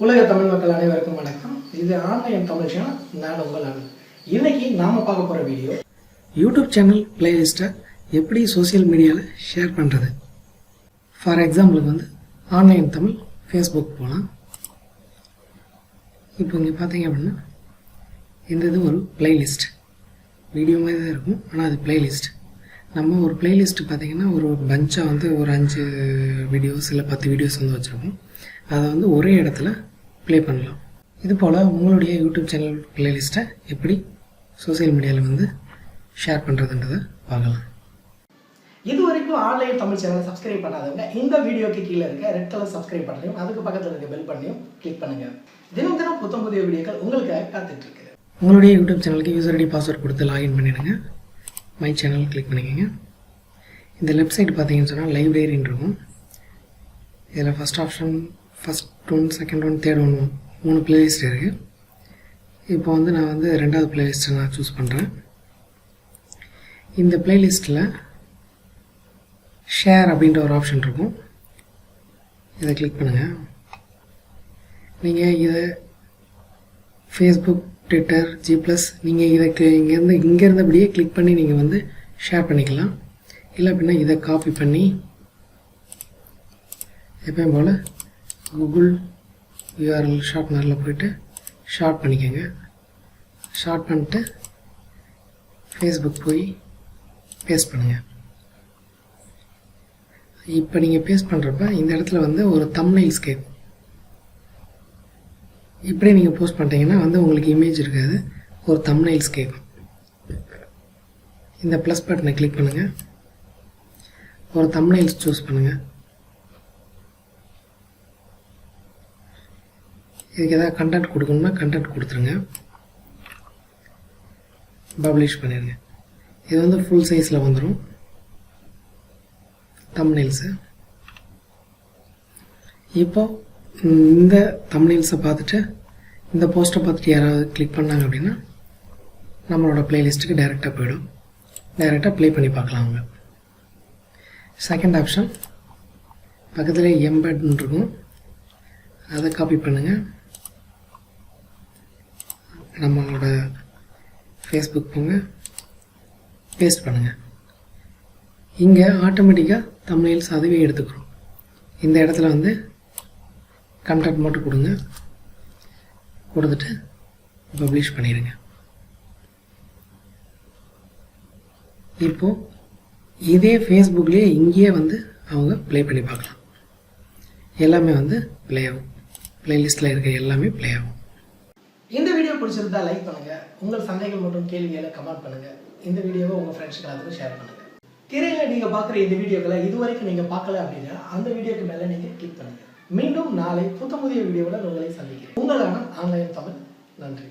உலக தமிழ் மக்கள் அனைவருக்கும் வணக்கம். இது ஆன்லைன் தமிழ் சேனல் நான் உங்கள் அனு இன்னைக்கு நாம பார்க்க போற வீடியோ யூடியூப் சேனல் பிளேலிஸ்ட்டை எப்படி சோஷியல் மீடியாவில் ஷேர் பண்ணுறது ஃபார் எக்ஸாம்பிளுக்கு வந்து ஆன்லைன் தமிழ் ஃபேஸ்புக் போகலாம் இப்போ இங்கே பார்த்தீங்க அப்படின்னா இந்த இது ஒரு பிளேலிஸ்ட் வீடியோ மாதிரி தான் இருக்கும் ஆனால் அது பிளேலிஸ்ட் நம்ம ஒரு பிளேலிஸ்ட் பார்த்தீங்கன்னா ஒரு பஞ்சாக வந்து ஒரு அஞ்சு வீடியோஸ் இல்லை பத்து வீடியோஸ் வந்து வச்சுருப்போம் அதை வந்து ஒரே இடத்துல ப்ளே பண்ணலாம். இது போல் உங்களுடைய யூடியூப் சேனல் பிளேலிஸ்ட்டை எப்படி சோஷியல் மீடியாவில் வந்து ஷேர் பண்ணுறதுன்றதை பார்க்கலாம். இது வரைக்கும் ஆன்லைன் தமிழ் சேனலை சப்ஸ்கிரைப் பண்ணாதவங்க இந்த வீடியோக்கு கீழே இருக்க ரெட் கலர் சப்ஸ்கிரைப் பண்ணையும் அதுக்கு பக்கத்தில் இருக்க பெல் பண்ணியும் கிளிக் பண்ணுங்க. தினம் தினம் புத்தம் புதிய வீடியோக்கள் உங்களுக்காக காத்துட்டு இருக்கு. உங்களுடைய யூடியூப் சேனலுக்கு யூசர் ஐடி பாஸ்வேர்ட் கொடுத்து லாகின் பண்ணிடுங்க. மை சேனல் கிளிக் பண்ணிக்கோங்க. இந்த லெஃப்ட் சைடு பார்த்தீங்கன்னு சொன்னால் லைப்ரரின்னு இருக்கும் இதில் first option first one second one third one மூணு பிளேலிஸ்ட் இருக்குது இப்போ வந்து நான் வந்து ரெண்டாவது பிளேலிஸ்ட்டை நான் சூஸ் பண்ணுறேன் இந்த பிளேலிஸ்ட்டில் ஷேர் அப்படின்ற ஒரு ஆப்ஷன் இருக்கும். இதை கிளிக் பண்ணுங்கள் நீங்கள் இதை ஃபேஸ்புக் ட்விட்டர் ஜி ப்ளஸ் நீங்கள் இதுக்கு இங்கேருந்து இங்கே இருந்தபடியே கிளிக் பண்ணி நீங்கள் வந்து ஷேர் பண்ணிக்கலாம். இல்லை அப்படின்னா இதை காப்பி பண்ணி எப்பயும் போல் கூகுள் யூஆர்எல் ஷார்ப்னரில் போயிட்டு ஷார்ட் பண்ணிக்கோங்க. ஷார்ட் பண்ணிட்டு ஃபேஸ்புக் போய் பேஸ்ட் பண்ணுங்கள் இப்போ நீங்கள் பேஸ்ட் பண்ணுறப்ப இந்த இடத்துல வந்து ஒரு தம்னைல்ஸ் கேட்கும் இப்படியே நீங்கள் போஸ்ட் பண்ணிட்டீங்கன்னா வந்து உங்களுக்கு இமேஜ் இருக்காது. ஒரு தம்னைல்ஸ் கேட்கும் இந்த ப்ளஸ் பட்டனை கிளிக் பண்ணுங்கள் ஒரு தம்னைல்ஸ் சூஸ் பண்ணுங்கள் இதுக்கு ஏதாவது கண்டென்ட் கொடுக்கணும்னா கண்டென்ட் கொடுத்துருங்க. பப்ளிஷ் பண்ணிடுங்க இது வந்து ஃபுல் சைஸில் வந்துடும் தம்னைல்ஸு இப்போது இந்த தம்னைல்ஸை பார்த்துட்டு இந்த போஸ்ட்டை பார்த்துட்டு யாராவது கிளிக் பண்ணாங்க அப்படின்னா நம்மளோட ப்ளேலிஸ்ட்டுக்கு டைரெக்டாக போயிடும். டைரெக்டாக ப்ளே பண்ணி பார்க்கலாம் அவங்க. செகண்ட் ஆப்ஷன் பக்கத்தில் எம்பெட்னு இருக்கும். அதை காப்பி பண்ணுங்கள் நம்மளோட ஃபேஸ்புக் போங்க. பேஸ்ட் பண்ணுங்கள் இங்கே ஆட்டோமேட்டிக்காக தமிழ்ஸ் அதுவே எடுத்துக்கிறோம். இந்த இடத்துல வந்து கான்ட்ராக்ட் மட்டும் கொடுங்க. கொடுத்துட்டு பப்ளிஷ் பண்ணிடுங்க இப்போது இதே ஃபேஸ்புக்லேயே இங்கேயே வந்து அவங்க ப்ளே பண்ணி பார்க்கலாம். எல்லாமே வந்து ப்ளே ஆகும். பிளேலிஸ்ட்டில் இருக்க எல்லாமே ப்ளே ஆகும். இந்த வீடியோ பிடிச்சிருந்தா லைக் பண்ணுங்கள் உங்கள் சந்தேகங்கள் மற்றும் கேள்விகளை கமெண்ட் பண்ணுங்கள் இந்த வீடியோவை உங்கள் ஃப்ரெண்ட்ஸ்க்கு எல்லாத்துக்கும் ஷேர் பண்ணுங்கள் திரையில நீங்கள் பார்க்குற இந்த வீடியோக்களை இதுவரைக்கும் நீங்கள் பார்க்கல அப்படின்னா அந்த வீடியோக்கு மேலே நீங்கள் கிளிக் பண்ணுங்கள் நாளை புத்த புதிய வீடியோவில் உங்களை சந்திக்கிறேன். உங்களான ஆன்லைன் தமிழ். நன்றி.